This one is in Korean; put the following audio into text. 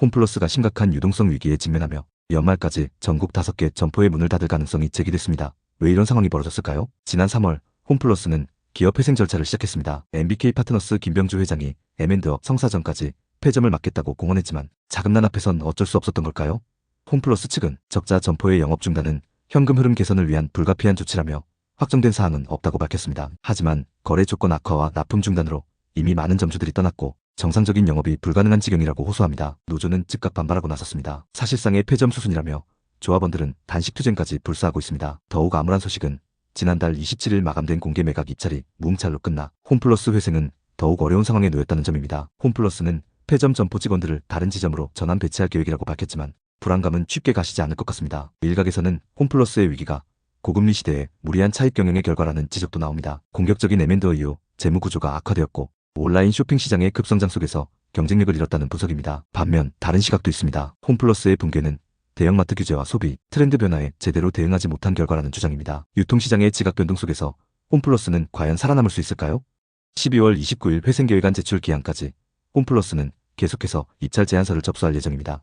홈플러스가 심각한 유동성 위기에 직면하며 연말까지 전국 5개 점포의 문을 닫을 가능성이 제기됐습니다. 왜 이런 상황이 벌어졌을까요? 지난 3월 홈플러스는 기업 회생 절차를 시작했습니다. MBK 파트너스 김병주 회장이 M&업 성사전까지 폐점을 막겠다고 공언했지만 자금난 앞에선 어쩔 수 없었던 걸까요? 홈플러스 측은 적자 점포의 영업 중단은 현금 흐름 개선을 위한 불가피한 조치라며 확정된 사항은 없다고 밝혔습니다. 하지만 거래 조건 악화와 납품 중단으로 이미 많은 점주들이 떠났고 정상적인 영업이 불가능한 지경이라고 호소합니다. 노조는 즉각 반발하고 나섰습니다. 사실상의 폐점 수순이라며 조합원들은 단식 투쟁까지 불사하고 있습니다. 더욱 암울한 소식은 지난달 27일 마감된 공개 매각 입찰이 무응찰로 끝나 홈플러스 회생은 더욱 어려운 상황에 놓였다는 점입니다. 홈플러스는 폐점 점포 직원들을 다른 지점으로 전환 배치할 계획이라고 밝혔지만 불안감은 쉽게 가시지 않을 것 같습니다. 일각에서는 홈플러스의 위기가 고금리 시대에 무리한 차익 경영의 결과라는 지적도 나옵니다. 공격적인 M&A 이후 재무 구조가 악화되었고 온라인 쇼핑 시장의 급성장 속에서 경쟁력을 잃었다는 분석입니다. 반면 다른 시각도 있습니다. 홈플러스의 붕괴는 대형마트 규제와 소비, 트렌드 변화에 제대로 대응하지 못한 결과라는 주장입니다. 유통시장의 지각 변동 속에서 홈플러스는 과연 살아남을 수 있을까요? 12월 29일 회생계획안 제출 기한까지 홈플러스는 계속해서 입찰 제안서를 접수할 예정입니다.